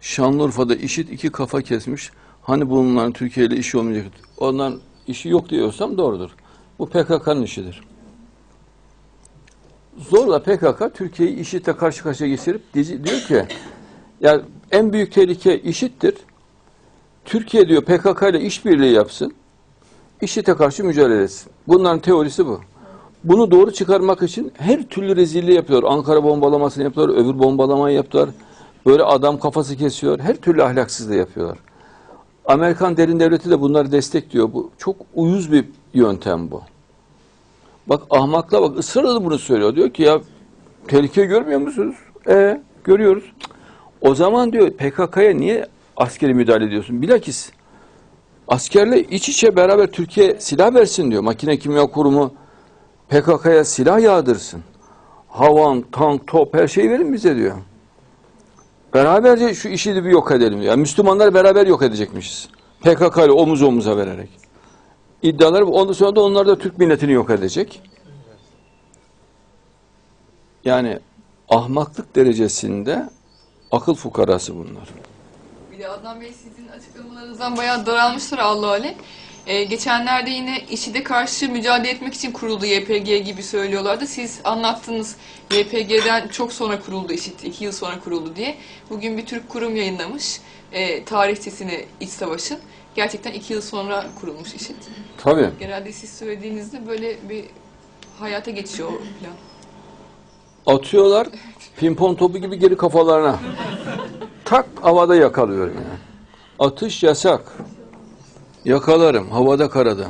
Şanlıurfa'da işit iki kafa kesmiş. Hani bunların Türkiye ile işi olmayacak. Ondan işi yok diyorsam doğrudur. Bu PKK'nın işidir. Zorla PKK Türkiye'yi IŞİD'le karşı karşıya geçirip diyor ki ya en büyük tehlike IŞİD'dir. Türkiye diyor PKK ile işbirliği yapsın. IŞİD'e karşı mücadele etsin. Bunların teorisi bu. Bunu doğru çıkarmak için her türlü rezilliği yapıyor. Ankara bombalamasını yapıyorlar, öbür bombalamayı yaptılar. Böyle adam kafası kesiyor. Her türlü ahlaksızlığı yapıyorlar. Amerikan derin devleti de bunları destekliyor. Bu çok uyuz bir yöntem bu. Bak ahmakla bak ısrarla bunu söylüyor. Diyor ki ya tehlike görmüyor musunuz? E görüyoruz. O zaman diyor PKK'ya niye askeri müdahale ediyorsun? Bilakis askerle iç içe beraber Türkiye silah versin diyor. Makine Kimya Kurumu PKK'ya silah yağdırsın. Havan, tank, top her şeyi verin bize diyor. Beraberce şu işi de bir yok edelim. Yani Müslümanlar beraber yok edecekmişiz. PKK ile omuz omuza vererek. İddialar bu. Ondan sonra da onlar da Türk milletini yok edecek. Yani ahmaklık derecesinde akıl fukarası bunlar. Bir de Adnan Bey sizin açıklamalarınızdan bayağı daralmıştır Allah alem. Ee, geçenlerde yine IŞİD'e karşı mücadele etmek için kuruldu YPG gibi söylüyorlardı. Siz anlattınız YPG'den çok sonra kuruldu IŞİD, iki yıl sonra kuruldu diye. Bugün bir Türk kurum yayınlamış e, tarihçesini İç Savaş'ın. Gerçekten iki yıl sonra kurulmuş IŞİD. Tabii. Genelde siz söylediğinizde böyle bir hayata geçiyor o plan. Atıyorlar pimpon topu gibi geri kafalarına. Tak havada yakalıyorum yani. Atış yasak. Yakalarım havada karada.